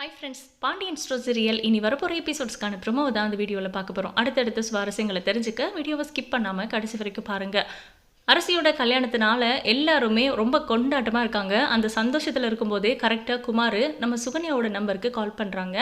Hi friends Pandian stores serial இனி வரப்போகிற எபிசோட்ஸ்க்கான promo தான் அந்த வீடியோவில் பார்க்க போகிறோம் அடுத்தடுத்த சுவாரஸ்யங்களை தெரிஞ்சுக்க வீடியோவை ஸ்கிப் பண்ணாமல் கடைசி வரைக்கும் பாருங்கள் அரசியோட கல்யாணத்தினால எல்லாருமே ரொம்ப கொண்டாட்டமாக இருக்காங்க. அந்த சந்தோஷத்தில் இருக்கும்போதே கரெக்டாக குமார் நம்ம சுகன்யாவோட நம்பருக்கு கால் பண்ணுறாங்க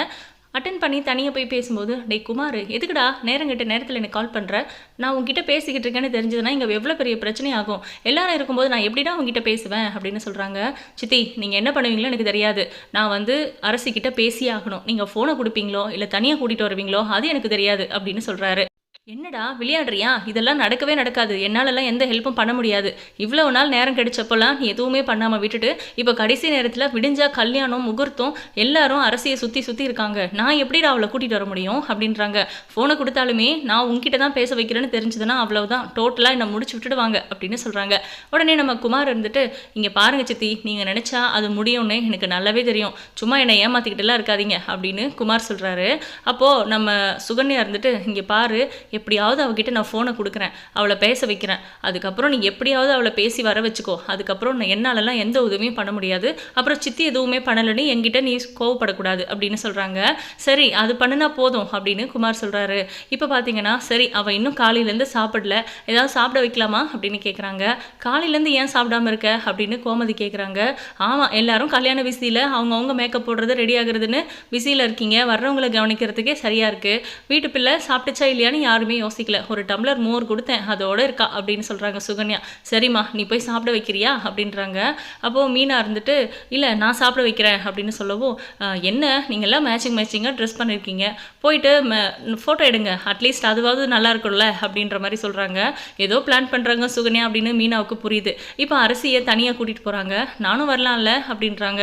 அட்டன் பண்ணி தனியாக போய் பேசும்போது டேய் குமார் எதுக்குடா நேரங்கிட்ட நேரத்தில் எனக்கு கால் பண்ணுற நான் உங்ககிட்ட பேசிக்கிட்டு இருக்கேன்னு தெரிஞ்சதுன்னா இங்கே எவ்வளோ பெரிய பிரச்சனை ஆகும்? எல்லாரும் இருக்கும்போது நான் எப்படிடா உங்ககிட்ட பேசுவேன்? அப்படின்னு சொல்கிறாங்க சித்தி நீங்கள் என்ன பண்ணுவீங்களோ எனக்கு தெரியாது. நான் வந்து அரசிக்கிட்ட பேசியே ஆகணும். நீங்கள் ஃபோனை கொடுப்பீங்களோ இல்லை தனியாக கூட்டிகிட்டு வருவீங்களோ அது எனக்கு தெரியாது அப்படின்னு சொல்கிறாரு என்னடா விளையாடுறியா? இதெல்லாம் நடக்கவே நடக்காது. என்னாலெல்லாம் எந்த ஹெல்ப்பும் பண்ண முடியாது. இவ்வளோ நாள் நேரம் கிடைச்சப்பெல்லாம் நீ எதுவுமே பண்ணாமல் விட்டுட்டு இப்போ கடைசி நேரத்தில் விடிஞ்சா கல்யாணம் முகூர்த்தம் எல்லாரும் அரசியை சுற்றி சுற்றி இருக்காங்க. நான் எப்படிடா அவளை கூட்டிகிட்டு வர முடியும்? அப்படின்றாங்க. ஃபோனை கொடுத்தாலுமே நான் உங்ககிட்ட தான் பேச வைக்கிறேன்னு தெரிஞ்சதுன்னா அவ்வளோதான் டோட்டலாக என்னை முடிச்சு விட்டுடுவாங்க அப்படின்னு சொல்கிறாங்க உடனே நம்ம குமார் இருந்துட்டு இங்கே பாருங்க சித்தி நீங்கள் நினச்சா அது முடியும்னு எனக்கு நல்லாவே தெரியும். சும்மா என்னை ஏமாற்றிக்கிட்டுலாம் இருக்காதீங்க. அப்படின்னு குமார் சொல்கிறாரு அப்போது நம்ம சுகன்யா இருந்துட்டு இங்கே பாரு எப்படியாவது அவகிட்ட நான் ஃபோனை கொடுக்குறேன். அவளை பேச வைக்கிறேன். அதுக்கப்புறம் நீ எப்படியாவது அவளை பேசி வர வச்சுக்கோ. அதுக்கப்புறம் நான் என்னாலலாம் எந்த உதவியும் பண்ண முடியாது. அப்புறம் சித்தி எதுவுமே பண்ணலன்னு என்கிட்ட நீ கோவப்படக்கூடாது அப்படின்னு சொல்கிறாங்க சரி அது பண்ணுனா போதும் அப்படின்னு குமார் சொல்கிறாரு இப்போ பார்த்தீங்கன்னா சரி அவள் இன்னும் காலையிலேருந்து சாப்பிடல. ஏதாவது சாப்பிட வைக்கலாமா அப்படின்னு கேட்குறாங்க காலையிலேருந்து ஏன் சாப்பிடாம இருக்க? அப்படின்னு கோமதி கேட்குறாங்க ஆமாம் எல்லாரும் கல்யாண விசியில் அவங்கவுங்க மேக்கப் போடுறது ரெடி ஆகுறதுன்னு விசியில் இருக்கீங்க. வர்றவங்களை கவனிக்கிறதுக்கே சரியாக இருக்குது வீட்டு பிள்ளை சாப்பிட்டுச்சா இல்லையான்னு யாருமே யோசிக்கல. ஒரு டம்ளர் மோர் கொடுத்தேன் அதோட இருக்கா? அப்படின்னு சொல்கிறாங்க சுகன்யா. சரிம்மா நீ போய் சாப்பிட வைக்கிறியா? அப்படின்றாங்க. அப்போது மீனா இருந்துட்டு இல்லை நான் சாப்பிட வைக்கிறேன் அப்படின்னு சொல்லவும் என்ன? நீங்கள்லாம் மேட்சிங் மேட்சிங்காக ட்ரெஸ் பண்ணியிருக்கீங்க போயிட்டு ஃபோட்டோ எடுங்க. அட்லீஸ்ட் அதுவாவது நல்லா இருக்கும்ல அப்படின்ற மாதிரி சொல்கிறாங்க ஏதோ பிளான் பண்ணுறாங்க சுகன்யா அப்படின்னு மீனாவுக்கு புரியுது. இப்போ அரசியை தனியாக கூட்டிகிட்டு போகிறாங்க நானும் வரலாம்ல அப்படின்றாங்க.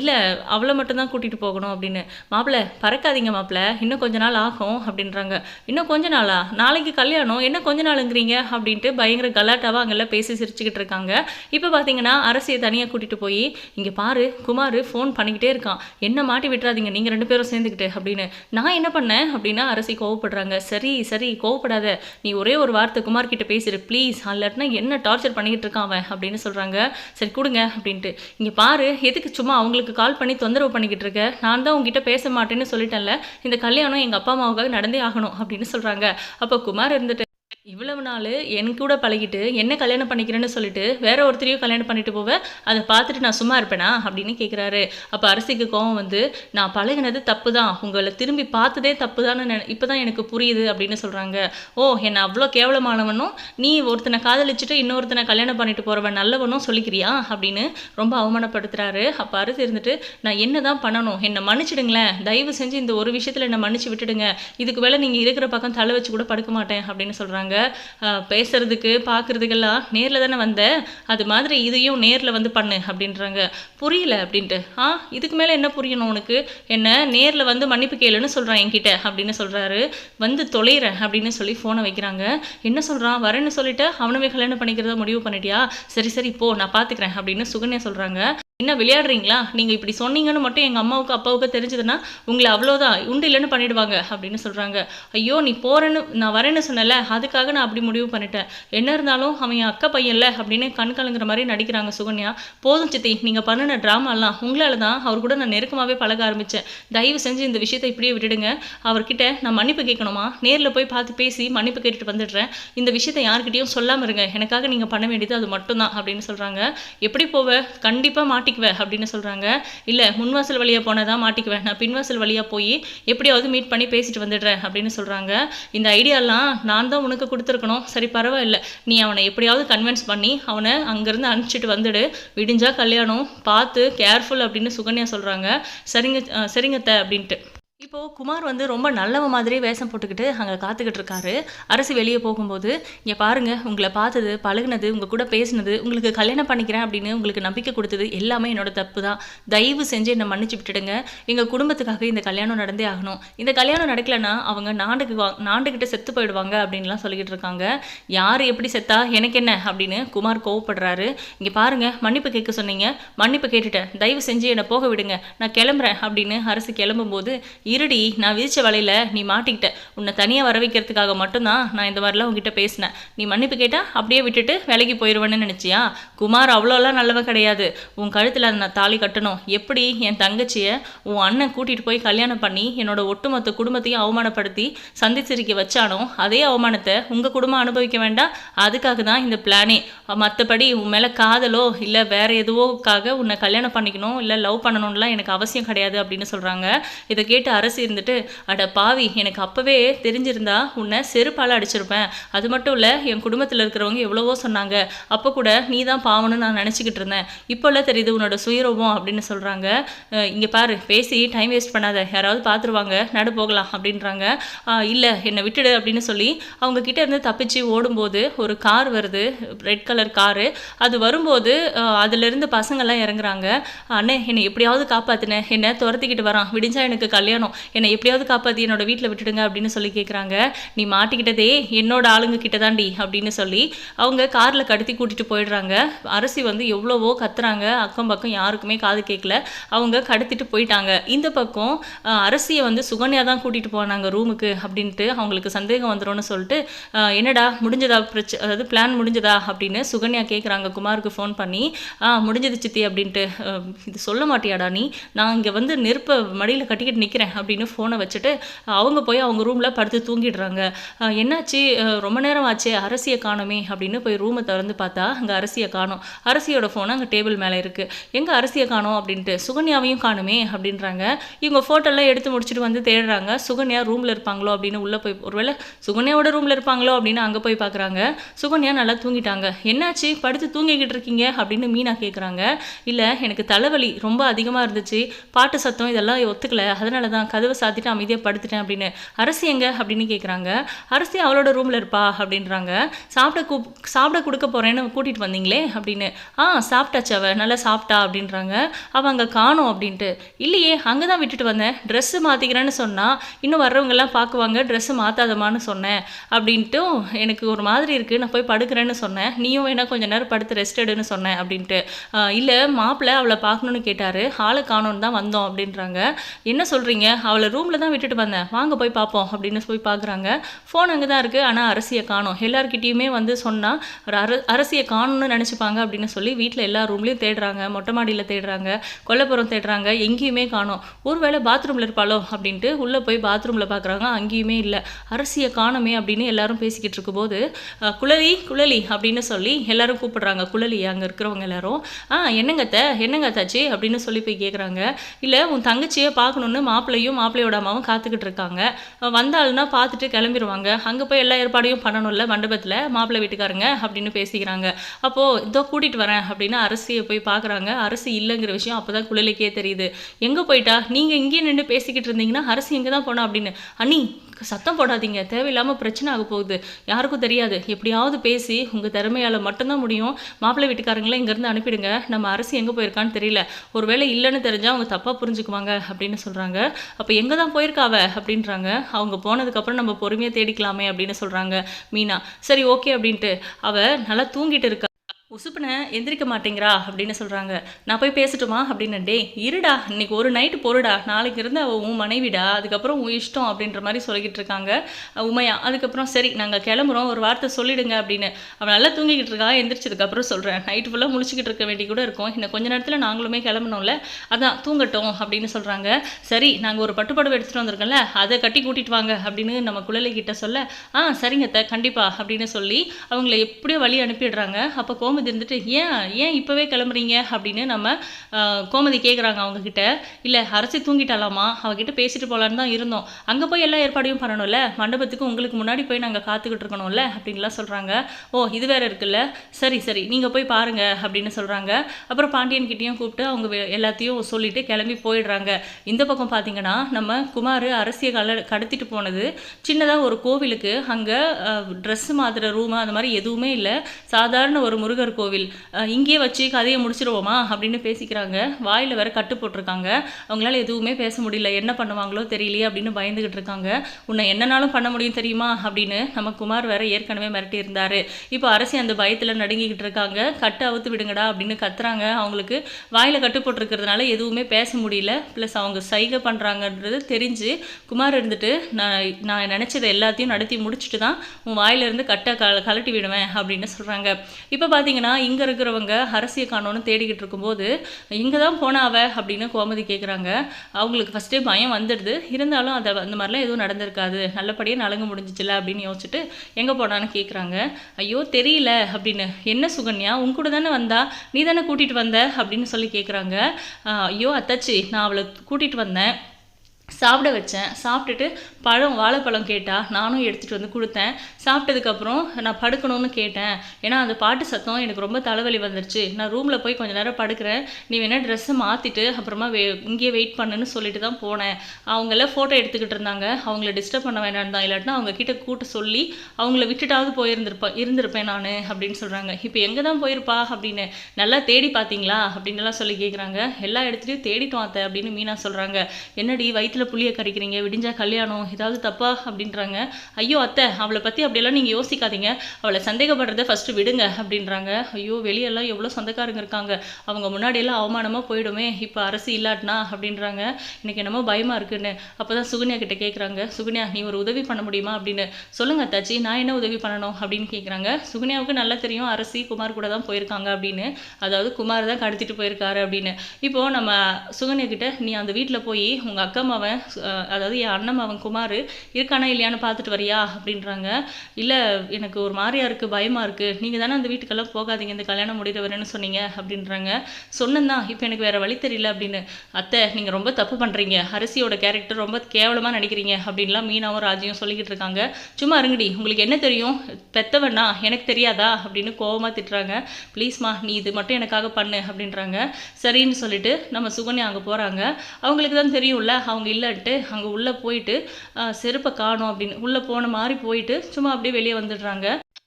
இல்லை அவளை மட்டும்தான் கூட்டிகிட்டு போகணும் அப்படின்னு. மாப்பிள்ளை பறக்காதீங்க மாப்பிள்ளை இன்னும் கொஞ்ச நாள் ஆகும் அப்படின்றாங்க. இன்னும் கொஞ்ச நாளா? நாளைக்கு கல்யாணம்? என்ன கொஞ்ச நாளுங்கிறீங்க? அப்படின்ட்டு பயங்கர கலாட்டாவாக அங்கெல்லாம் பேசி சிரிச்சுக்கிட்டு இருக்காங்க. இப்போ பார்த்தீங்கன்னா அரசியை தனியாக கூட்டிகிட்டு போய் இங்கே பாரு குமார் ஃபோன் பண்ணிக்கிட்டே இருக்கான். என்ன மாட்டி விட்டுறாதீங்க. நீங்கள் ரெண்டு பேரும் சேர்ந்துக்கிட்டு அப்படின்னு. நான் என்ன பண்ணேன்? அப்படின்னா அரசி கோவப்படுறாங்க. சரி சரி கோவப்படாத. நீ ஒரே ஒரு வார்த்தை குமார் கிட்ட பேசிடு ப்ளீஸ். அல்லாட்டினா என்ன டார்ச்சர் பண்ணிக்கிட்டு இருக்கான் அவன்? அப்படின்னு சொல்கிறாங்க சரி கொடுங்க அப்படின்ட்டு. இங்கே பாரு எதுக்கு சும்மா அவங்களுக்கு கால் பண்ணி தொந்தரவு பண்ணிக்கிட்டு இருக்க? நான் தான் உங்ககிட்ட பேச மாட்டேன்னு சொல்லிட்டேன்ல. இந்த கல்யாணம் எங்கள் அப்பா அம்மாவுக்காக நடந்தே ஆகணும் அப்படின்னு சொல்கிறாங்க அப்போ குமார் இருந்துட்டு இவ்வளவு நாள் என் கூட பழகிட்டு என்ன கல்யாணம் பண்ணிக்கிறேன்னு சொல்லிட்டு வேற ஒருத்தரையும் கல்யாணம் பண்ணிட்டு போவேன் அதை பார்த்துட்டு நான் சும்மா இருப்பேனா அப்படின்னு கேட்குறாரு அப்போ அரசிக்கு கோவம் வந்து நான் பழகினது தப்பு தான் உங்களை திரும்பி பார்த்ததே தப்பு தான் இப்போ தான் எனக்கு புரியுது அப்படின்னு சொல்கிறாங்க ஓ என்னை அவ்வளோ கேவலமானவனும் நீ ஒருத்தனை காதலிச்சுட்டு இன்னொருத்தனை கல்யாணம் பண்ணிட்டு போகிறவன் நல்லவனும் சொல்லிக்கிறியா அப்படின்னு ரொம்ப அவமானப்படுத்துறாரு. அப்போ அரசு இருந்துட்டு நான் என்ன தான் பண்ணணும் என்னை மன்னிச்சிடுங்களேன் தயவு செஞ்சு இந்த ஒரு விஷயத்தில் என்னை மன்னிச்சு விட்டுடுங்க இதுக்கு வேலை நீங்கள் இருக்கிற பக்கம் தலை வச்சு கூட படுக்க மாட்டேன் அப்படின்னு சொல்கிறாங்க பேசுறதுக்கு பார்க்குறதுக்கெல்லாம் நேரில் தானே வந்த? அது மாதிரி இதையும் நேரில் வந்து பண்ணு அப்படின்றாங்க. புரியல அப்படின்ட்டு. ஆ இதுக்கு மேலே என்ன புரியணும் உனக்கு? என்ன நேரில் வந்து மன்னிப்பு கேளுன்னு சொல்கிறான் என்கிட்ட அப்படின்னு சொல்கிறாரு வந்து தொலைகிறேன் அப்படின்னு சொல்லி ஃபோனை வைக்கிறாங்க. என்ன சொல்கிறான் வரேன்னு சொல்லிட்டு அவனவே கல்யாணம் பண்ணிக்கிறத முடிவு பண்ணிட்டியா? சரி சரி போ நான் பார்த்துக்கிறேன் அப்படின்னு சுகன்யா சொல்கிறாங்க என்ன விளையாடுறீங்களா? நீங்கள் இப்படி சொன்னீங்கன்னு மட்டும் எங்கள் அம்மாவுக்கு அப்பாவுக்கு தெரிஞ்சதுன்னா உங்களை அவ்வளோதான் உண்டு இல்லைன்னு பண்ணிடுவாங்க அப்படின்னு சொல்கிறாங்க ஐயோ நீ போகிறேன்னு நான் வரேன்னு சொன்னல அதுக்காக நான் அப்படி முடிவு பண்ணிட்டேன். என்ன இருந்தாலும் அவன் அக்கா பையன்ல அப்படின்னு கண் கலங்குற மாதிரி நடிக்கிறாங்க சுகன்யா. போதும் சித்தி நீங்கள் பண்ணின ட்ராமாலாம் உங்களால் தான் அவர் கூட நான் நெருக்கமாகவே பழக ஆரம்பித்தேன் தயவு செஞ்சு இந்த விஷயத்தை இப்படியே விட்டுடுங்க. அவர்கிட்ட நான் மன்னிப்பு கேட்கணுமா? நேரில் போய் பார்த்து பேசி மன்னிப்பு கேட்டுட்டு வந்துடுறேன். இந்த விஷயத்தை யார்கிட்டயும் சொல்லாமல் இருங்க. எனக்காக நீங்கள் பண்ண வேண்டியது அது மட்டும்தான் அப்படின்னு சொல்கிறாங்க எப்படி போவ? கண்டிப்பாக மாட்டிக்குவேன் அப்படின்னு சொல்கிறாங்க இல்லை முன்வாசல் வழியாக போனதான் மாட்டிக்குவேன். நான் பின்வாசல் வழியாக போய் எப்படியாவது மீட் பண்ணி பேசிட்டு வந்துடுறேன் அப்படின்னு சொல்கிறாங்க இந்த ஐடியாலாம் நான் தான் உனக்கு கொடுத்துருக்கணும். சரி பரவாயில்ல. நீ அவனை எப்படியாவது கன்வின்ஸ் பண்ணி அவனை அங்கேருந்து அனுப்பிச்சிட்டு வந்துடு. விடிஞ்சா கல்யாணம். பார்த்து கேர்ஃபுல் அப்படின்னு சுகன்யா சொல்கிறாங்க சரிங்க சரிங்கத்த சரிங்க அப்படின்ட்டு. இப்போது குமார் வந்து ரொம்ப நல்லவ மாதிரி வேஷம் போட்டுக்கிட்டு அங்கே காத்துக்கிட்டு இருக்காரு. அரசு வெளியே போகும்போது இங்கே பாருங்க உங்களை பார்த்தது பழகுனது உங்கள் கூட பேசினது உங்களுக்கு கல்யாணம் பண்ணிக்கிறேன் அப்படின்னு உங்களுக்கு நம்பிக்கை கொடுத்தது எல்லாமே என்னோட தப்பு தான். தயவு செஞ்சு என்னை மன்னிச்சு விட்டுடுங்க. எங்கள் குடும்பத்துக்காக இந்த கல்யாணம் நடந்தே ஆகணும். இந்த கல்யாணம் நடக்கலைன்னா அவங்க நாண்டுக்கு வா நாண்டுக்கிட்ட செத்து போயிடுவாங்க அப்படின்லாம் சொல்லிக்கிட்டு இருக்காங்க. யார் எப்படி செத்தா எனக்கு என்ன? அப்படின்னு குமார் கோவப்படுறாரு. இங்கே பாருங்க மன்னிப்பு கேட்க சொன்னீங்க. மன்னிப்பு கேட்டுட்டேன். தயவு செஞ்சு என்னை போக விடுங்க. நான் கிளம்புறேன் அப்படின்னு அரசு கிளம்பும்போது இருடி நான் விதித்த வலையில் நீ மாட்டிக்கிட்ட. உன்னை தனியாக வர வைக்கிறதுக்காக மட்டும்தான் நான் இந்த மாதிரிலாம் உங்ககிட்ட பேசினேன். நீ மன்னிப்பு கேட்டால் அப்படியே விட்டுட்டு வேலைக்கு போயிடுவேன்னு நினச்சியா? குமார் அவ்வளோலாம் நல்லவன் கிடையாது. உன் கழுத்தில் நான் தாலி கட்டணும். எப்படி என் தங்கச்சியை உன் அண்ணன் கூட்டிகிட்டு போய் கல்யாணம் பண்ணி என்னோட ஒட்டுமொத்த குடும்பத்தையும் அவமானப்படுத்தி சந்திச்சிருக்க வச்சானோ அதே அவமானத்தை உங்கள் குடும்பம் அனுபவிக்க வேண்டாம் அதுக்காக தான் இந்த பிளானே. மற்றபடி உன் மேலே காதலோ இல்லை வேற எதுவோக்காக உன்னை கல்யாணம் பண்ணிக்கணும் இல்லை லவ் பண்ணணும்லாம் எனக்கு அவசியம் கிடையாது அப்படின்னு சொல்கிறாங்க இதை கேட்டு அரசு இருந்துட்டு அட பாவி எனக்கு அப்போவே தெரிஞ்சிருந்தா உன்னை செருப்பால் அடிச்சிருப்பேன். அது மட்டும் இல்லை என் குடும்பத்தில் இருக்கிறவங்க எவ்வளவோ சொன்னாங்க. அப்போ கூட நீ தான் பாவம்னு நான் நினச்சிக்கிட்டு இருந்தேன். இப்போல்லாம் தெரியுது உன்னோட சுயரூபம் அப்படின்னு சொல்கிறாங்க இங்கே பாரு பேசி டைம் வேஸ்ட் பண்ணாத. யாராவது பார்த்துருவாங்க நடு போகலாம் அப்படின்றாங்க. இல்லை என்னை விட்டுடு அப்படின்னு சொல்லி அவங்க கிட்ட இருந்து தப்பிச்சு ஓடும்போது ஒரு கார் வருது. Red colour car. அது வரும்போது அதுலேருந்து பசங்கள்லாம் இறங்குறாங்க. அண்ணே என்னை எப்படியாவது காப்பாத்துனேன் என்னை துரத்திக்கிட்டு வரான். விடிஞ்சா எனக்கு கல்யாணம். என்னை எப்படியாவது காப்பாற்றி என்னோட வீட்டில் விட்டுடுங்க அப்படின்னு சொல்லி கேட்குறாங்க நீ மாட்டிக்கிட்டதே என்னோட ஆளுங்க கிட்ட தாண்டி அப்படின்னு சொல்லி அவங்க காரில் கடத்தி கூட்டிகிட்டு போயிடுறாங்க. அரசி வந்து எவ்வளவோ கத்துறாங்க. அக்கம் பக்கம் யாருக்குமே காது கேட்கல அவங்க கடத்திட்டு போயிட்டாங்க. இந்த பக்கம் அரசியை வந்து சுகன்யா தான் கூட்டிகிட்டு போனாங்க ரூமுக்கு அப்படின்ட்டு அவங்களுக்கு சந்தேகம் வந்துரும்னு சொல்லிட்டு என்னடா முடிஞ்சதா பிரச்ச அதாவது பிளான் முடிஞ்சதா அப்படின்னு சுகன்யா கேட்குறாங்க குமாருக்கு ஃபோன் பண்ணி ஆ முடிஞ்சது சித்தி அப்படின்ட்டு. இது சொல்ல மாட்டியாடா நீ? நான் இங்கே வந்து நெருப்பை மடியில் கட்டிக்கிட்டு நிற்கிறேன் அப்படின்னு ஃபோனை வச்சுட்டு அவங்க போய் அவங்க ரூமில் படுத்து தூங்கிடுறாங்க. என்னாச்சு? ரொம்ப நேரம் ஆச்சே. அரசியை காணோமே அப்படின்னு போய் ரூமை திறந்து பார்த்தா அங்கே அரசியை காணோம். அரசியோட ஃபோனை அங்கே டேபிள் மேலே இருக்குது எங்கே அரசியை காணோம் அப்படின்ட்டு சுகன்யாவையும் காணுமே அப்படின்றாங்க. இவங்க ஃபோட்டோலாம் எடுத்து முடிச்சுட்டு வந்து தேடுறாங்க. சுகன்யா ரூமில் இருப்பாங்களோ அப்படின்னு உள்ளே போய் ஒருவேளை சுகன்யாவோட ரூமில் இருப்பாங்களோ அப்படின்னு அங்கே போய் பார்க்குறாங்க. சுகன்யா நல்லா தூங்கிட்டாங்க. என்னாச்சு? படுத்து தூங்கிக்கிட்டு இருக்கீங்க அப்படின்னு மீனா கேட்குறாங்க இல்லை எனக்கு தலைவலி ரொம்ப அதிகமாக இருந்துச்சு. பாட்டு சத்தம் இதெல்லாம் ஒத்துக்கல. அதனால தான் கதவை சாத்திட்டு அமைதியாக படுத்துட்டேன் அப்படின்னு அரசி எங்க? அப்படின்னு கேட்குறாங்க அரசி அவளோட ரூமில் இருப்பா அப்படின்றாங்க. சாப்பிட கூ சாப்பிட கொடுக்க போகிறேன்னு கூட்டிகிட்டு வந்தீங்களே அப்படின்னு ஆ சாப்பிட்டாச்சு அவள் நல்லா சாப்பிட்டா அப்படின்றாங்க. அவள் அங்கே காணோம் அப்படின்ட்டு. இல்லையே அங்கே தான் விட்டுட்டு வந்தேன். ட்ரெஸ்ஸு மாற்றிக்கிறேன்னு சொன்னால் இன்னும் வர்றவங்கெல்லாம் பார்க்குவாங்க ட்ரெஸ்ஸு மாற்றாதமான்னு சொன்னேன் அப்படின்ட்டு எனக்கு ஒரு மாதிரி இருக்குது நான் போய் படுக்கிறேன்னு சொன்னேன். நீயும் வேணால் கொஞ்சம் நேரம் படுத்து ரெஸ்ட் எடுன்னு சொன்னேன் அப்படின்ட்டு. இல்லை மாப்பிள்ளை அவளை பார்க்கணுன்னு கேட்டார். ஆளை காணோன்னு தான் வந்தோம் அப்படின்றாங்க. என்ன சொல்கிறீங்க அவளை ரூமில் தான் விட்டுட்டு வந்தேன். வாங்க போய் பார்ப்போம் அப்படின்னு போய் பார்க்குறாங்க. ஃபோன் அங்கே தான் இருக்குது ஆனால் அரசியை காணோம். எல்லாருக்கிட்டேயுமே வந்து சொன்னால் ஒரு அர அரசியை காணணும்னு நினச்சிப்பாங்க அப்படின்னு சொல்லி வீட்டில் எல்லா ரூம்லேயும் தேடுறாங்க. மொட்டை மாடியில் தேடுறாங்க. கொல்லப்புறம் தேடுறாங்க. எங்கேயுமே காணோம். ஒருவேளை பாத்ரூமில் இருப்பாளோ அப்படின்ட்டு உள்ளே போய் பாத்ரூமில் பார்க்குறாங்க. அங்கேயுமே இல்லை. அரசியை காணமே அப்படின்னு எல்லாரும் பேசிக்கிட்டு இருக்கும்போது குழலி குழலி அப்படின்னு சொல்லி எல்லாரும் கூப்பிடுறாங்க. குழலி அங்கே இருக்கிறவங்க எல்லாரும். ஆ என்னங்கத்த என்னங்க தாச்சி அப்படின்னு சொல்லி போய் கேட்குறாங்க இல்லை உன் தங்கச்சியை பார்க்கணுன்னு மாப்பிள்ளை மாப்பிள்ளையும் மாப்பிள்ளையோட அம்மாவும் காத்துக்கிட்டு இருக்காங்க. வந்தாள்னா பார்த்துட்டு கிளம்பிடுவாங்க அங்கே போய் எல்லா ஏற்பாடையும் பண்ணணும்ல மண்டபத்தில்? மாப்பிள்ளை வீட்டுக்காரங்க அப்படின்னு பேசிக்கிறாங்க. அப்போது இதோ கூட்டிகிட்டு வரேன் அப்படின்னு அரசியை போய் பார்க்குறாங்க அரசு இல்லைங்கிற விஷயம் அப்போ தான் குழலிக்கே தெரியுது. எங்கே போயிட்டா? நீங்கள் இங்கேயே நின்று பேசிக்கிட்டு இருந்தீங்கன்னா அரசு எங்கே தான் போனோம் அப்படின்னு? அண்ணி சத்தம் போடாதீங்க. தேவையில்லாமல் பிரச்சனை ஆக போகுது. யாருக்கும் தெரியாது. எப்படியாவது பேசி உங்கள் திறமையால் மட்டும்தான் முடியும். மாப்பிள்ளை வீட்டுக்காரங்களே இங்கேருந்து அனுப்பிடுங்க. நம்ம அரசு எங்கே போயிருக்கான்னு தெரியல. ஒருவேளை இல்லைன்னு தெரிஞ்சால் அவங்க தப்பாக புரிஞ்சுக்குவாங்க அப்படின்னு சொல்கிறாங்க அப்போ எங்கே தான் போயிருக்காவ அப்படின்றாங்க. அவங்க போனதுக்கப்புறம் நம்ம பொறுமையாக தேடிக்கலாமே அப்படின்னு சொல்கிறாங்க மீனா. சரி ஓகே அப்படின்ட்டு. அவள் நல்லா தூங்கிட்டு இருக்கா. உசுப்புன எந்திரிக்க மாட்டேங்கிறா அப்படின்னு சொல்கிறாங்க நான் போய் பேசட்டுமா அப்படின்னு டே இருடா இன்னைக்கு ஒரு நைட்டு பொருடா நாளைக்கு இருந்து அவள் உன் மனைவிடா அதுக்கப்புறம் உன் இஷ்டம் அப்படின்ற மாதிரி சொல்லிக்கிட்டு இருக்காங்க உமையா. அதுக்கப்புறம் சரி நாங்கள் கிளம்புறோம் ஒரு வார்த்தை சொல்லிடுங்க அப்படின்னு. அவள் நல்லா தூங்கிக்கிட்டு இருக்கா எந்திரிச்சதுக்கப்புறம் சொல்கிறேன் நைட்டு ஃபுல்லாக முழிச்சிக்கிட்டு இருக்க வேண்டி கூட இருக்கும். இன்னும் கொஞ்ச நேரத்தில் நாங்களுமே கிளம்பணும்ல அதான் தூங்கட்டும் அப்படின்னு சொல்கிறாங்க சரி நாங்கள் ஒரு பட்டுப்படவை எடுத்துகிட்டு வந்திருக்கோம்ல அதை கட்டி கூட்டிட்டு வாங்க அப்படின்னு நம்ம குழலை சொல்ல ஆ சரிங்க கண்டிப்பாக அப்படின்னு சொல்லி அவங்கள எப்படியோ வழி அனுப்பிடுறாங்க. அப்போ கோமதி இருந்துட்டு ஏன் ஏன் இப்போவே கிளம்புறீங்க? அப்படின்னு நம்ம கோமதி கேட்குறாங்க அவங்கக்கிட்ட இல்லை அரசி தூங்கிட்டாலாமா அவகிட்ட பேசிட்டு போகலான்னு தான் இருந்தோம். அங்கே போய் எல்லா ஏற்பாடையும் பண்ணணும்ல? மண்டபத்துக்கு உங்களுக்கு முன்னாடி போய் நாங்கள் காத்துக்கிட்டு இருக்கணும்ல? அப்படின்லாம் சொல்கிறாங்க ஓ இது வேற இருக்குல்ல? சரி சரி நீங்கள் போய் பாருங்க. அப்படின்னு சொல்கிறாங்க அப்புறம் பாண்டியன்கிட்டையும் கூப்பிட்டு அவங்க எல்லாத்தையும் சொல்லிட்டு கிளம்பி போயிடுறாங்க. இந்த பக்கம் பார்த்தீங்கன்னா நம்ம குமார் அரசியை கல கடத்திட்டு போனது. சின்னதாக ஒரு கோவிலுக்கு அங்கே ட்ரெஸ் மாத்துற ரூமு அந்த மாதிரி எதுவுமே இல்லை. சாதாரண ஒரு முருகர் முருகர் கோவில். இங்கேயே வச்சு கதையை முடிச்சிருவோமா? அப்படின்னு பேசிக்கிறாங்க. வாயில் வேற கட்டு போட்டிருக்காங்க. அவங்களால எதுவுமே பேச முடியல. என்ன பண்ணுவாங்களோ தெரியலையே அப்படின்னு பயந்துகிட்டு இருக்காங்க. உன்னை என்னனாலும் பண்ண முடியும் தெரியுமா? அப்படின்னு நம்ம குமார் வேற ஏற்கனவே மிரட்டி இருந்தார். இப்போ அரசி அந்த பயத்தில் நடுங்கிக்கிட்டு இருக்காங்க. கட்டு அவுத்து விடுங்கடா அப்படின்னு கத்துறாங்க. அவங்களுக்கு வாயில் கட்டு போட்டிருக்கிறதுனால எதுவுமே பேச முடியல. ப்ளஸ் அவங்க சைகை பண்ணுறாங்கன்றது தெரிஞ்சு குமார் இருந்துட்டு நான் நான் நினச்சதை எல்லாத்தையும் நடத்தி முடிச்சுட்டு தான் உன் வாயிலிருந்து கட்டை க கழட்டி விடுவேன் அப்படின்னு சொல்கிறாங்க இப்போ பார்த்தீங்கன்னா இங்கே இருக்கிறவங்க அரசிய காணோன்னு தேடிக்கிட்டு இருக்கும்போது இங்கே தான் போனா அவ அப்படின்னு கோமதி கேட்குறாங்க அவங்களுக்கு ஃபஸ்ட்டே பயம் வந்துடுது. இருந்தாலும் அதை அந்த மாதிரிலாம் எதுவும் நடந்திருக்காது. நல்லபடியாக நலங்கு முடிஞ்சிச்சுல அப்படின்னு யோசிச்சுட்டு எங்கே போனான்னு கேட்குறாங்க ஐயோ தெரியல அப்படின்னு. என்ன சுகன்யா உன் கூட தானே வந்தா? நீ தானே கூட்டிகிட்டு வந்த? அப்படின்னு சொல்லி கேட்குறாங்க ஐயோ அத்தாச்சி நான் அவளை கூட்டிகிட்டு வந்தேன். சாப்பிட வச்சேன். சாப்பிட்டுட்டு பழம் வாழைப்பழம் கேட்டால் நானும் எடுத்துகிட்டு வந்து கொடுத்தேன். சாப்பிட்டதுக்கப்புறம் நான் படுக்கணும்னு கேட்டேன். ஏன்னா அந்த பாட்டு சத்தம் எனக்கு ரொம்ப தலைவலி வந்துருச்சு. நான் ரூமில் போய் கொஞ்ச நேரம் படுக்கிறேன். நீ வேணால் ட்ரெஸ்ஸை மாற்றிட்டு அப்புறமா வே இங்கேயே வெயிட் பண்ணுன்னு சொல்லிட்டு தான் போனேன். அவங்கள ஃபோட்டோ எடுத்துக்கிட்டு இருந்தாங்க. அவங்கள டிஸ்டர்ப் பண்ண வேண்டாம் தான். இல்லாட்டினா அவங்க கிட்ட கூட்ட சொல்லி அவங்கள விட்டுட்டாவது போயிருந்திருப்பேன் இருந்திருப்பேன் நான் அப்படின்னு சொல்கிறாங்க இப்போ எங்கே தான் போயிருப்பா? அப்படின்னு. நல்லா தேடி பார்த்தீங்களா அப்படின்னுலாம் சொல்லி கேட்குறாங்க எல்லா இடத்துலையும் தேடிட்டோம் அத்தை அப்படின்னு மீனா சொல்கிறாங்க என்னடி வயிற்றுல புளியை கரைக்கிறீங்க விடிஞ்சா கல்யாணம் ஏதாவது தப்பா அப்படின்றாங்க. ஐயோ அத்தை அவளை பற்றி அப்படியெல்லாம் நீங்கள் யோசிக்காதீங்க. அவளை சந்தேகப்படுறத ஃபஸ்ட்டு விடுங்க அப்படின்றாங்க. ஐயோ வெளியெல்லாம் எவ்வளோ சொந்தக்காரங்க இருக்காங்க. அவங்க முன்னாடியெல்லாம் அவமானமாக போயிடுமே. இப்போ அரசு இல்லாட்டினா அப்படின்றாங்க. எனக்கு என்னமோ பயமாக இருக்குன்னு. அப்போ தான் சுகன்யா கிட்ட கேட்குறாங்க சுகன்யா நீ ஒரு உதவி பண்ண முடியுமா அப்படின்னு. சொல்லுங்க அத்தாச்சி நான் என்ன உதவி பண்ணணும் அப்படின்னு கேட்குறாங்க சுகன்யாவுக்கு நல்லா தெரியும் அரசி குமார் கூட தான் போயிருக்காங்க அப்படின்னு. அதாவது குமார் தான் கடத்திட்டு போயிருக்காரு அப்படின்னு. இப்போது நம்ம சுகன்யா கிட்ட நீ அந்த வீட்டில் போய் உங்கள் அக்கா அம்மாவை அவன் அதாவது என் அண்ணன் அவன் குமார் இருக்கானா இல்லையான்னு பார்த்துட்டு வரியா? அப்படின்றாங்க. இல்லை எனக்கு ஒரு மாதிரியா இருக்குது பயமாக இருக்குது நீங்கள் தானே அந்த வீட்டுக்கெல்லாம் போகாதீங்க இந்த கல்யாணம் முடிகிற வரேன்னு சொன்னீங்க அப்படின்றாங்க. சொன்னந்தான் இப்போ எனக்கு வேறு வழி தெரியல அப்படின்னு. அத்தை நீங்கள் ரொம்ப தப்பு பண்ணுறீங்க அரிசியோட கேரக்டர் ரொம்ப கேவலமாக நடிக்கிறீங்க அப்படின்லாம் மீனாவும் ராஜியும் சொல்லிக்கிட்டு இருக்காங்க. சும்மா இருங்கடி உங்களுக்கு என்ன தெரியும்? பெத்தவண்ணா எனக்கு தெரியாதா? அப்படின்னு கோவமாக திட்டுறாங்க. ப்ளீஸ்மா நீ இது மட்டும் எனக்காக பண்ணு அப்படின்றாங்க. சரின்னு சொல்லிட்டு நம்ம சுகன்யா அங்கே போகிறாங்க அவங்களுக்கு தான் தெரியும்ல அவங்க இல்லைன்ட்டு அங்கே உள்ளே போயிட்டு செருப்பை காணோம் அப்படின்னு உள்ளே போன மாதிரி போயிட்டு சும்மா அப்படியே வெளியே வந்துடுறாங்க.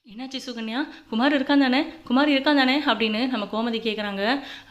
என்னாச்சு சுகன்யா? குமார் இருக்கான் தானே குமார் இருக்கான் தானே அப்படின்னு நம்ம கோமதி கேட்குறாங்க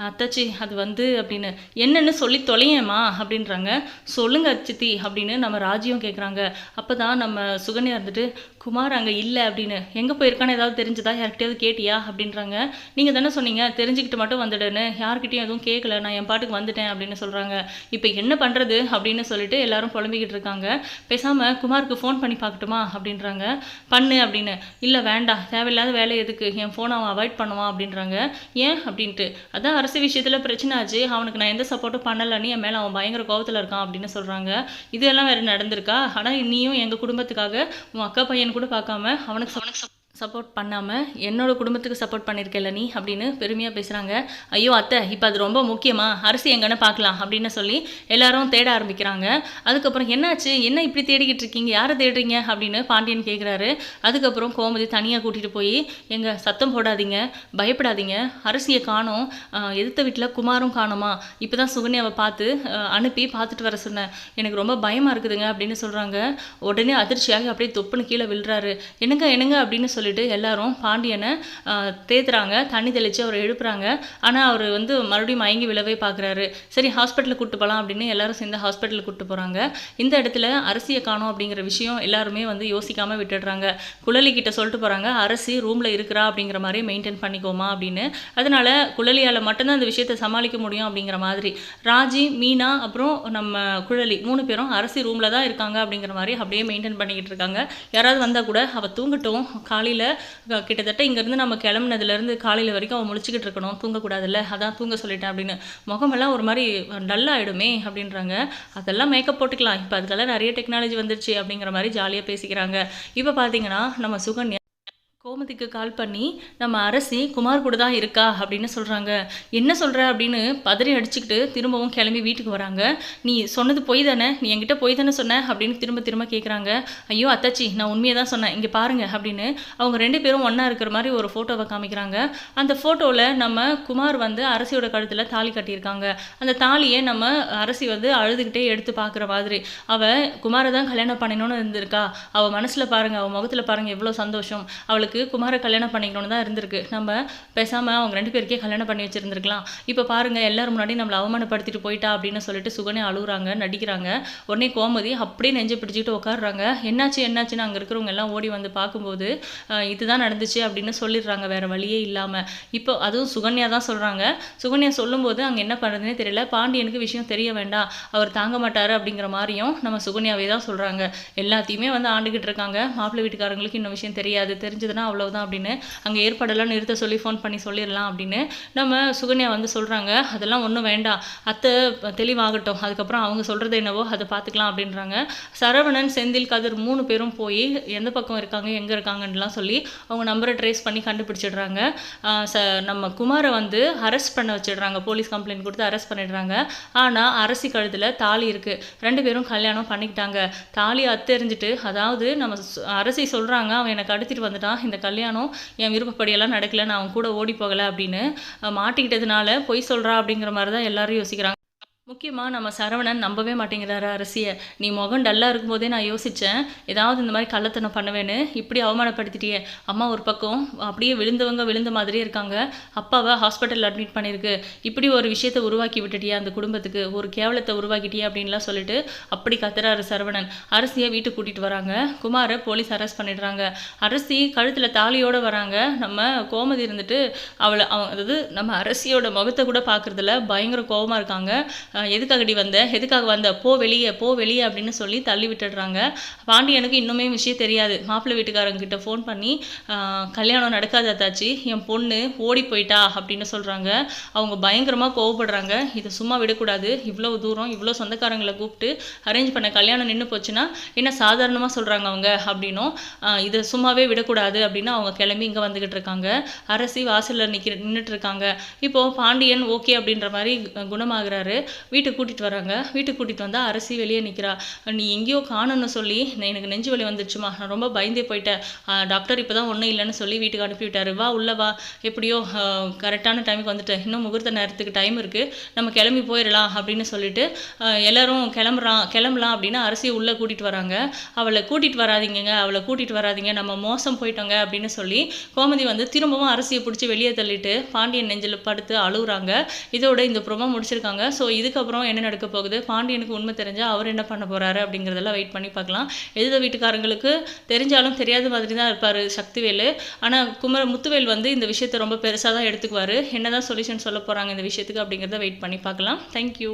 அத்தாச்சி அது வந்து அப்படின்னு என்னென்னு சொல்லி தொலையேம்மா அப்படின்றாங்க. சொல்லுங்க அச்சித்தி அப்படின்னு நம்ம ராஜியும் கேட்குறாங்க அப்போ தான் நம்ம சுகன்யா இருந்துட்டு குமார் அங்கே இல்லை அப்படின்னு எங்கே போயிருக்கான்னு ஏதாவது தெரிஞ்சதா? யார்கிட்டயாவது கேட்டியா? அப்படின்றாங்க. நீங்கள் தானே சொன்னீங்க தெரிஞ்சுக்கிட்டு மட்டும் வந்துடுன்னு. யார்கிட்டையும் எதுவும் கேட்கல நான் என் பாட்டுக்கு வந்துட்டேன் அப்படின்னு சொல்கிறாங்க இப்போ என்ன பண்ணுறது அப்படின்னு சொல்லிட்டு எல்லாரும் புலம்பிக்கிட்டு இருக்காங்க. பேசாமல் குமாருக்கு ஃபோன் பண்ணி பார்க்கட்டுமா? அப்படின்றாங்க. பண்ணு அப்படின்னு. இல்லை வேண்டாம் தேவையில்லாத வேலை எதுக்கு? என் ஃபோனை அவன் அவாய்ட் பண்ணுவான் அப்படின்றாங்க. ஏன் அப்படின்ட்டு? அதான் அரசு விஷயத்தில் பிரச்சனை ஆச்சு. அவனுக்கு நான் எந்த சப்போர்ட்டும் பண்ணலன்னு என் மேலே அவன் பயங்கர கோபத்தில் இருக்கான் அப்படின்னு சொல்கிறாங்க இதெல்லாம் வேறு நடந்திருக்கா? ஆனால் நீயும் எங்கள் குடும்பத்துக்காக உன் அக்கா பையன் கூட பார்க்காம அவனுக்கு அவனுக்கு சப்போர்ட் பண்ணாமல் என்னோடய குடும்பத்துக்கு சப்போர்ட் பண்ணியிருக்கல நீ? அப்படின்னு பெருமையாக பேசுகிறாங்க ஐயோ அத்தை இப்போ அது ரொம்ப முக்கியமாக அரிசி எங்கன்னு பார்க்கலாம் அப்படின்னு சொல்லி எல்லாரும் தேட ஆரம்பிக்கிறாங்க. அதுக்கப்புறம் என்னாச்சு? என்ன இப்படி தேடிக்கிட்டு இருக்கீங்க? யாரை தேடுறீங்க? அப்படின்னு பாண்டியன் கேட்குறாரு அதுக்கப்புறம் கோமதி தனியாக கூட்டிகிட்டு போய் எங்கள் சத்தம் போடாதீங்க. பயப்படாதீங்க. அரிசியை காணோம். எதிர்த்த வீட்டில் குமாரும் காணோமா? இப்போ தான் சுகன்யாவை பார்த்து அனுப்பி பார்த்துட்டு வர சொன்னேன். எனக்கு ரொம்ப பயமாக இருக்குதுங்க அப்படின்னு சொல்கிறாங்க உடனே அதிர்ச்சியாகி அப்படியே தொப்புன்னு கீழே விழுறாரு. என்னங்க என்னங்க? அப்படின்னு சொல்லிட்டு எல்லாரும் பாண்டியனை தேத்துறாங்க தண்ணி தெளித்து அவரை எழுப்புறாங்க. ஆனால் அவர் வந்து மறுபடியும் மயங்கி விழவே பார்க்குறாரு சரி ஹாஸ்பிட்டலுக்கு கூட்டு போகலாம் அப்படின்னு எல்லாரும் சேர்ந்து ஹாஸ்பிட்டலுக்கு கூட்டு போகிறாங்க இந்த இடத்துல அரசியை காணும் அப்படிங்கிற விஷயம் எல்லாருமே வந்து யோசிக்காமல் விட்டுடுறாங்க. குழலி கிட்ட சொல்லிட்டு போகிறாங்க அரசி ரூமில் இருக்கிறா? அப்படிங்கிற மாதிரி மெயின்டைன் பண்ணிக்கோமா அப்படின்னு. அதனால குழலியால் மட்டும்தான் அந்த விஷயத்தை சமாளிக்க முடியும் அப்படிங்கிற மாதிரி. ராஜி மீனா அப்புறம் நம்ம குழலி மூணு பேரும் அரசி ரூமில் தான் இருக்காங்க அப்படிங்கிற மாதிரி அப்படியே மெயின்டைன் பண்ணிக்கிட்டு இருக்காங்க. யாராவது வந்தால் கூட அவள் தூங்கட்டும் காலையில் கிட்டத்தட்ட இங்கேருந்து நம்ம கிளம்புனதுலேருந்து காலையில் வரைக்கும் அவன் முழிச்சிக்கிட்டு இருக்கணும். தூங்கக்கூடாதுல்ல? அதான் தூங்க சொல்லிட்டேன் அப்படின்னு. முகமெல்லாம் ஒரு மாதிரி டல்லாகிடுமே அப்படின்றாங்க. அதெல்லாம் மேக்கப் போட்டுக்கலாம். இப்போ அதுக்கெல்லாம் நிறைய டெக்னாலஜி வந்துருச்சு அப்படிங்கிற மாதிரி ஜாலியாக பேசிக்கிறாங்க. இப்போ பார்த்தீங்கன்னா நம்ம சுகன்யா கோமதிக்கு கால் பண்ணி நம்ம அரசி குமார் கூட தான் இருக்கா அப்படின்னு சொல்கிறாங்க என்ன சொல்கிற அப்படின்னு பதறி அடிச்சுக்கிட்டு திரும்பவும் கிளம்பி வீட்டுக்கு வராங்க. நீ சொன்னது பொய் தானே? நீ என்கிட்ட பொய் தானே சொன்ன? அப்படின்னு திரும்ப திரும்ப கேட்குறாங்க ஐயோ அத்தாச்சி நான் உண்மையை தான் சொன்னேன். இங்கே பாருங்க அப்படின்னு அவங்க ரெண்டு பேரும் ஒன்றா இருக்கிற மாதிரி ஒரு ஃபோட்டோவை காமிக்கிறாங்க. அந்த ஃபோட்டோவில் நம்ம குமார் வந்து அரசியோட கழுத்தில் தாலி கட்டியிருக்காங்க. அந்த தாலியை நம்ம அரசி வந்து அழுதுகிட்டே எடுத்து பார்க்குற மாதிரி. அவள் குமாரை தான் கல்யாணம் பண்ணணும்னு இருந்திருக்கா. அவள் மனசில் பாருங்க அவள் முகத்தில் பாருங்கள் எவ்வளோ சந்தோஷம். அவளுக்கு அவளுக்கு குமார கல்யாணம் பண்ணிக்கணும்னு தான் இருந்திருக்கு. நம்ம பேசாமல் அவங்க ரெண்டு பேருக்கே கல்யாணம் பண்ணி வச்சுருந்துருக்கலாம். இப்போ பாருங்கள் எல்லாரும் முன்னாடி நம்மளை அவமானப்படுத்திட்டு போயிட்டா அப்படின்னு சொல்லிட்டு சுகனே அழுகுறாங்க நடிக்கிறாங்க. உடனே கோமதி அப்படியே நெஞ்சை பிடிச்சிக்கிட்டு உட்காடுறாங்க என்னாச்சு என்னாச்சுன்னு அங்கே இருக்கிறவங்க எல்லாம் ஓடி வந்து பார்க்கும்போது இதுதான் நடந்துச்சு அப்படின்னு சொல்லிடுறாங்க வேறு வழியே இல்லாமல் இப்போ அதுவும் சுகன்யா தான் சொல்கிறாங்க சுகன்யா சொல்லும்போது அங்கே என்ன பண்ணுறதுனே தெரியல. பாண்டியனுக்கு விஷயம் தெரிய வேண்டாம். அவர் தாங்க மாட்டார் அப்படிங்கிற மாதிரியும் நம்ம சுகன்யாவே தான் சொல்கிறாங்க எல்லாத்தையுமே வந்து ஆண்டுகிட்டு இருக்காங்க. மாப்பிள்ளை வீட்டுக்காரங்களுக்கு இன்னும் விஷயம் தெரியாது. தெரிஞ்சதுன்னா அவ்வளவுதான் அப்படின்னு அங்கே ஏற்பாடெல்லாம் நிறுத்த சொல்லி ஃபோன் பண்ணி சொல்லிடலாம் அப்படின்னு நம்ம சுகன்யா வந்து சொல்கிறாங்க அதெல்லாம் ஒன்றும் வேண்டாம். அத்தை தெளிவாகட்டும். அதுக்கப்புறம் அவங்க சொல்கிறது என்னவோ அதை பார்த்துக்கலாம் அப்படின்றாங்க. சரவணன் செந்தில் கதிர் மூணு பேரும் போய் எந்த பக்கம் இருக்காங்க எங்கே இருக்காங்கன்னுலாம் சொல்லி அவங்க நம்பரை ட்ரேஸ் பண்ணி கண்டுபிடிச்சிடுறாங்க. ச நம்ம குமாரை வந்து அரெஸ்ட் பண்ண வச்சிடுறாங்க. போலீஸ் கம்ப்ளைண்ட் கொடுத்து அரெஸ்ட் பண்ணிடுறாங்க. ஆனால் அரசி கழுத்தில் தாலி இருக்குது ரெண்டு பேரும் கல்யாணம் பண்ணிக்கிட்டாங்க. தாலி அத்தெறிஞ்சிட்டு அதாவது நம்ம அரசி சொல்கிறாங்க அவன் என்னை கடத்திட்டு வந்துட்டான். இந்த கல்யாணம் என் விருப்பப்படியெல்லாம் நடக்கல நான் அவன் கூட ஓடி போகலை அப்படின்னு மாட்டிக்கிட்டதுனால பொய் சொல்கிறா அப்படிங்கிற மாதிரி தான் எல்லாரும் யோசிக்கிறாங்க. முக்கியமாக நம்ம சரவணன் நம்பவே மாட்டேங்கிறாரு அரசியை? நீ முகம் டல்லாக இருக்கும்போதே நான் யோசித்தேன் ஏதாவது இந்த மாதிரி கள்ளத்தனம் பண்ணுவேன்னு. இப்படி அவமானப்படுத்திட்டியே. அம்மா ஒரு பக்கம் அப்படியே விழுந்தவங்க விழுந்த மாதிரியே இருக்காங்க. அப்பாவை ஹாஸ்பிட்டலில் அட்மிட் பண்ணியிருக்கு இப்படி ஒரு விஷயத்தை உருவாக்கி விட்டுட்டியா அந்த குடும்பத்துக்கு? ஒரு கேவலத்தை உருவாக்கிட்டியா அப்படின்லாம் சொல்லிட்டு அப்படி கத்துறாரு சரவணன். அரசியை வீட்டுக்கு கூட்டிகிட்டு வராங்க. குமாரை போலீஸ் அரெஸ்ட் பண்ணிடுறாங்க. அரசி கழுத்தில் தாலியோடு வராங்க. நம்ம கோமதி இருந்துட்டு அவளை அவ அதாவது நம்ம அரசியோட முகத்தை கூட பார்க்குறதுல பயங்கர கோபமாக இருக்காங்க. எதுக்காகடி வந்த? எதுக்காக வந்த? போ வெளியே போ வெளியே அப்படின்னு சொல்லி தள்ளி விட்டுடுறாங்க. பாண்டியனுக்கு இன்னுமே விஷயம் தெரியாது. மாப்பிள்ளை வீட்டுக்காரங்கிட்ட ஃபோன் பண்ணி கல்யாணம் நடக்காத தாச்சி என் பொண்ணு ஓடி போயிட்டா அப்படின்னு சொல்கிறாங்க அவங்க பயங்கரமாக கோவப்படுறாங்க. இதை சும்மா விடக்கூடாது. இவ்வளோ தூரம் இவ்வளோ சொந்தக்காரங்களை கூப்பிட்டு அரேஞ்ச் பண்ண கல்யாணம் நின்று போச்சுன்னா என்ன சாதாரணமாக சொல்கிறாங்க அவங்க அப்படின்னும் இதை சும்மாவே விடக்கூடாது அப்படின்னு அவங்க கிளம்பி இங்கே வந்துக்கிட்டு இருக்காங்க. அரசி வாசலில் நிற்க நின்றுட்டு இருக்காங்க. இப்போது பாண்டியன் ஓகே அப்படின்ற மாதிரி கு- வீட்டுக்கு கூட்டிகிட்டு வராங்க. வீட்டுக்கு கூட்டிகிட்டு வந்தால் அரசி வெளியே நிற்கிறா நீ எங்கேயோ காணும்னு சொல்லி எனக்கு நெஞ்சு வலி வந்துடுச்சுமா நான் ரொம்ப பயந்தே போயிட்டேன். டாக்டர் இப்போ தான் ஒன்றும் இல்லைன்னு சொல்லி வீட்டுக்கு அனுப்பிவிட்டாரு. வா உள்ள வா. எப்படியோ கரெக்டான டைமுக்கு வந்துட்டேன். இன்னும் முகூர்த்த நேரத்துக்கு டைம் இருக்குது நம்ம கிளம்பி போயிடலாம் அப்படின்னு சொல்லிட்டு எல்லோரும் கிளம்புறான் கிளம்பலாம் அப்படின்னு அரசியை உள்ளே கூட்டிகிட்டு வராங்க. அவளை கூட்டிகிட்டு வராதிங்க அவளை கூட்டிகிட்டு வராதிங்க. நம்ம மோசம் போயிட்டோங்க அப்படின்னு சொல்லி கோமதி வந்து திரும்பவும் அரசியை பிடிச்சி வெளியே தள்ளிட்டு பாண்டியன் நெஞ்சில் படுத்து அழுகுறாங்க. இதோட இந்த ப்ரோமோ முடிச்சிருக்காங்க. ஸோ இதுக்கு அதுக்கப்புறம் என்ன நடக்க போகுது? பாண்டியனுக்கு உண்மை தெரிஞ்சால் அவர் என்ன பண்ண போறாரு அப்படிங்கிறதெல்லாம் வெயிட் பண்ணி பார்க்கலாம். எதிர வீட்டுக்காரங்களுக்கு தெரிஞ்சாலும் தெரியாத மாதிரி தான் இருப்பார் சக்திவேலு. ஆனால் குமர முத்துவேல் வந்து இந்த விஷயத்தை ரொம்ப பெருசாக தான் எடுத்துக்குவார். என்னதான் சொல்யூஷன் சொல்ல போகிறாங்க இந்த விஷயத்துக்கு அப்படிங்கிறத வெயிட் பண்ணி பார்க்கலாம். தேங்க்யூ